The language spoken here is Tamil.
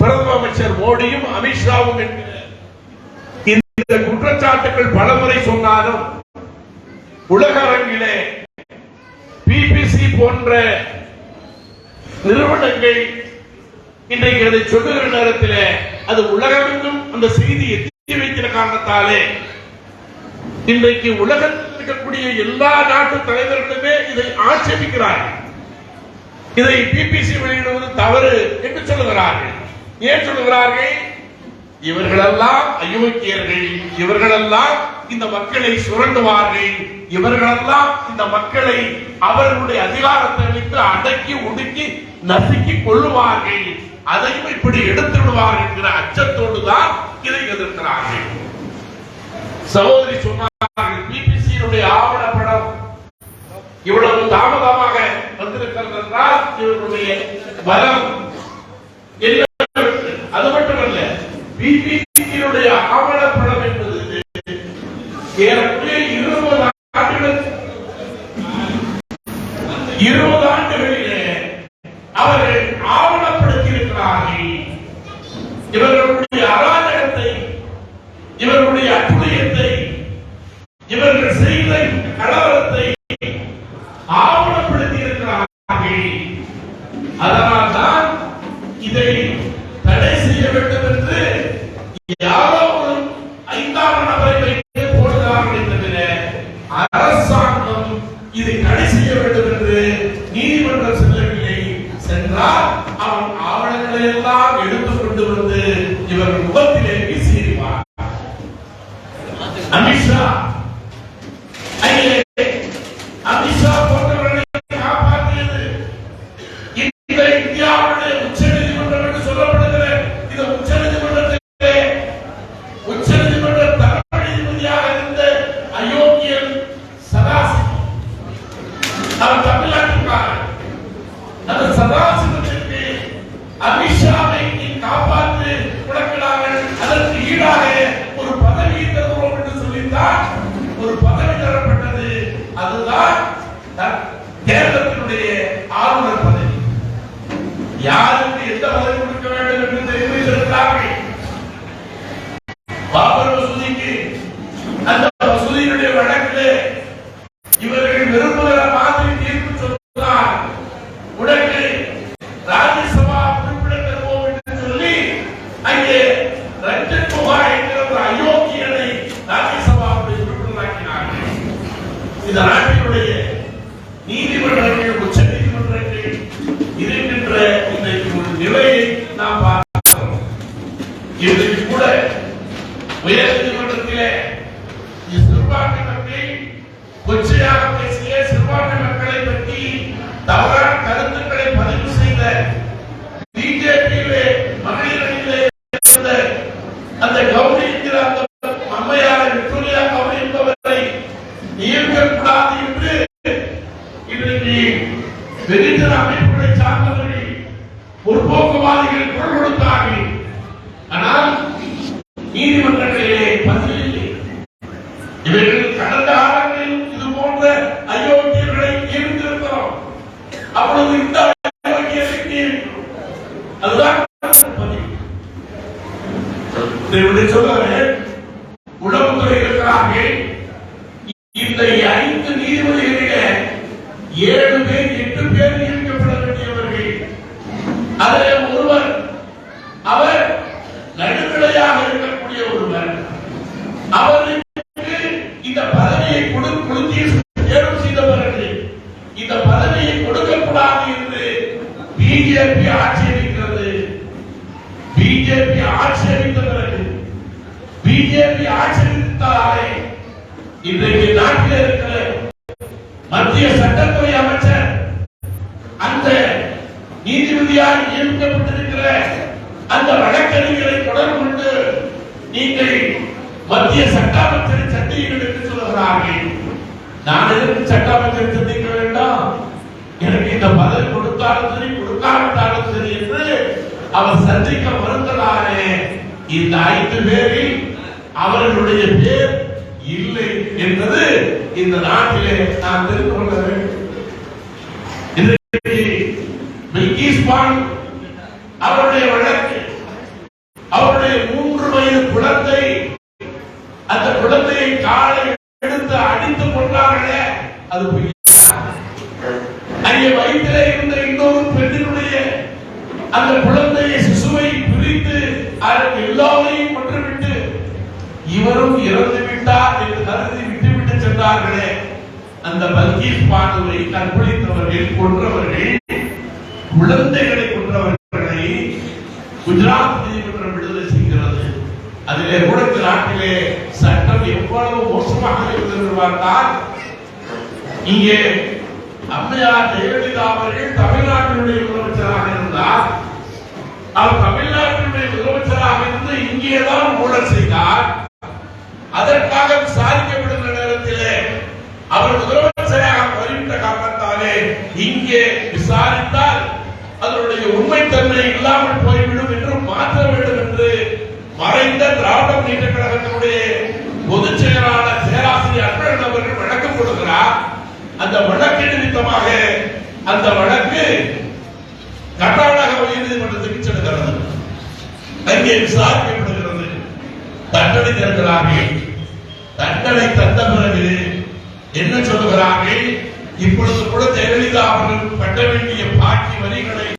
பிரதம அமைச்சர் மோடியும் அமித்ஷாவும் என்கிற இந்த குற்றச்சாட்டுகள் பலமுறை சொன்னாலும் உலக அரங்கிலே பிபிசி போன்ற நிறுவனங்கள் இன்றைக்கு அதை சொல்லுகிற நேரத்தில் அது உலகமெங்கும் அந்த செய்தி எத்தி வைக்கிற காரணத்தாலே இன்றைக்கு உலகத்தில் இருக்கக்கூடிய எல்லா நாட்டு தலைவர்களுமே இதை ஆட்சேபிக்கிறார்கள். இதை பிபிசி வெளியிடுவது தவறு என்று சொல்லுகிறார்கள். ஏன் சொல்லுகிறார்கள்? இவர்களெல்லாம் அயோக்கியர்கள். இவர்களெல்லாம் இந்த மக்களை சுரண்டுவார்கள். இவர்களெல்லாம் இந்த மக்களை அவர்களுடைய அதிகாரத்தை வைத்து அடக்கி ஒடுக்கி நசுக்கி கொள்ளுவார்கள். அதையும் இப்படி எடுத்து விடுவார்கள் என்கிற அச்சத்தோடு தான் இதை எதிர்க்கிறார்கள். சகோதரி சொன்னார்கள் பிபிசியினுடைய ஆவணப்படம் இவ்வளவு தாமதமாக வந்திருக்கிறது என்றால் இவருடைய பலம் என்ன அது மட்டுமல்ல பிபிசியினுடைய ஆவணப்படம் என்பது ஏறக்குறைய இருபது ஆண்டுகள் இருபது ஆண்டுகளிலே அவர்கள் ஆவணப்படுத்தி இருக்கிறார்கள் இவர்களுடைய அராஜகத்தை இவர்களுடைய அற்புதத்தை இவர்கள் செய்த கலவரத்தை ஆவணப்படுத்தி இருக்கிறார்கள் அதனால் தான் இதை தடை செய்ய வேண்டும் என்று யாரோ ஒரு ஐந்தாம் நபரை வைத்து போடுகிறார்கள் தவிர அரசாங்கம் இதை தடை செய்ய வேண்டும் என்று நீதி என்றால் அவன் ஆவணங்களை எல்லாம் எடுத்துக் கொண்டு வந்து இவர் முகத்திலே வீசியிருப்பார். அமித்ஷா யாருக்கு எந்த பதவி கொடுக்க வேண்டும் என்று தெரிந்து வைத்திருக்கிறார்கள் பாபர் மசூதிக்கு அந்த மசூதியினுடைய வழக்கிலே இவர்கள் விரும்புகிற மாதிரி தீர்ப்பு சொன்னால் உடனே ராஜ்யசபா உறுப்பினர் தருவோம் என்று சொல்லி அங்கே ரஞ்சன் குமார் என்கிற ஒரு அயோக்கியனை ராஜ்யசபாவுடைய உறுப்பினராக்கினார்கள். இந்த நாட்டினுடைய இன்றைக்கு கூட உயர் நீதிமன்றத்திலே சிறுபான்மை மக்கள் கொச்சையாக பேசிய சிறுபான்மை மக்களை பற்றி தவறான கருத்துக்களை பதிவு செய்த பிஜேபியிலே மகளிர் அணியிலே அந்த கௌரி என்கிற அந்த அம்மையார் விக்டோரியா கௌரி என்பவரை நியமிக்கக்கூடாது என்று இன்றைக்கு வெகுஜன அமைப்புகளை சார்ந்தவர்கள் முற்போக்குவாதிகள் குரல் கொடுத்தார்கள். ஆனால் நீதிமன்றங்களிலே பதில் இல்லை இவர்கள் கடந்த காலங்களில் இது போன்ற அயோக்கியர்களை இருந்திருக்கிறோம் அப்பொழுது இந்த அயோக்கியரை அதுதான் பதிவு இப்படி உளவுத்துறை இருக்கிறார்கள். இந்த ஐந்து நீதிபதிகள் ஏழு பேர் எட்டு பேர் நியமிக்கப்பட வேண்டியவர்கள் அதில் ஒருவர் அவர் நடுநிலையாக இருக்கக்கூடிய ஒருவர் அவருக்கு இந்த பதவியை கொடு கொடுத்தி தேர்வு செய்தவர்கள் இந்த பதவியை கொடுக்கக்கூடாது என்று பிஜேபி ஆட்சேபிக்கிறது பிஜேபி ஆட்சேபித்த பிறகு பிஜேபி ஆட்சேபித்தாலே இன்றைக்கு நாட்டில் இருக்கிற மத்திய சட்டத்துறை அமைச்சர் அந்த நீதிபதியால் நியமிக்கப்பட்டிருக்கிற அந்த வழக்கறிஞரை தொடர்பு கொண்டு நீங்கள் மத்திய சட்ட அமைச்சரை சந்தியுங்கள் என்று சொல்கிறார்கள் நான் எதற்கு சட்ட அமைச்சரை சந்திக்க வேண்டாம்? எனக்கு இந்த பதவி கொடுத்தாலும் சரி கொடுக்காவிட்டாலும் சரி என்று அவர் சந்திக்க இந்த ஐந்து பேரில் அவர்களுடைய பேர் இல்லை என்பது இந்த நாட்டிலே நான் தெரிந்து கொள்ள வேண்டும். அவருடைய வழக்கு அவருடைய மூன்று வயது குழந்தை அந்த குழந்தையை காலை எடுத்து அடித்துக் கொண்டார்களே அது அங்கே வயிற்றிலே இருந்த இன்னொரு பெண்ணினுடைய அந்த குழந்தையை இவரும் இறந்து விட்டார் என்று கருதி விட்டுவிட்டு சென்றார்களே. அந்த பல்கீஸ் பானுவை கற்பழித்தவர்கள் கொன்றவர்கள் குழந்தைகளை கொன்றவர்களை குஜராத் நீதிமன்றம் விடுதலை செய்கிறது. அதிலே கூட நாட்டிலே சட்டம் எவ்வளவு மோசமாக இருந்தது என்று பார்த்தால் இங்கே அம்மையார் ஜெயலலிதா அவர்கள் தமிழ்நாட்டினுடைய முதலமைச்சராக இருந்தார். அவர் தமிழ்நாட்டினுடைய முதலமைச்சராக இருந்து இங்கேதான் ஊழல் செய்தார். அதற்காக விசாரிக்கப்படுகிற நேரத்திலே அவர் முதலமைச்சராக வருகின்ற காரணத்தாலே இங்கே விசாரித்தால் அதனுடைய உண்மைத்தன்மை இல்லாமல் போய்விடும் என்று மாற்ற வேண்டும் என்று மறைந்த திராவிட முன்னேற்ற கழகத்தினுடைய பொதுச் செயலாளர் பேராசிரியர் அன்பழகன் அவர்கள் வழக்கு கொடுக்கிறார் அந்த வழக்கு நிமித்தமாக அந்த வழக்கு கர்நாடக உயர்நீதிமன்றத்துக்கு செல்கிறது. அங்கே விசாரிக்கப்படுகிறது. தண்டனை தருகிறார்கள். தண்டனை தந்த பிறகு என்ன சொல்லுகிறார்கள்? இப்பொழுது கூட ஜெயலலிதா அவர்கள் கட்ட வேண்டிய பாக்கி வரிகளை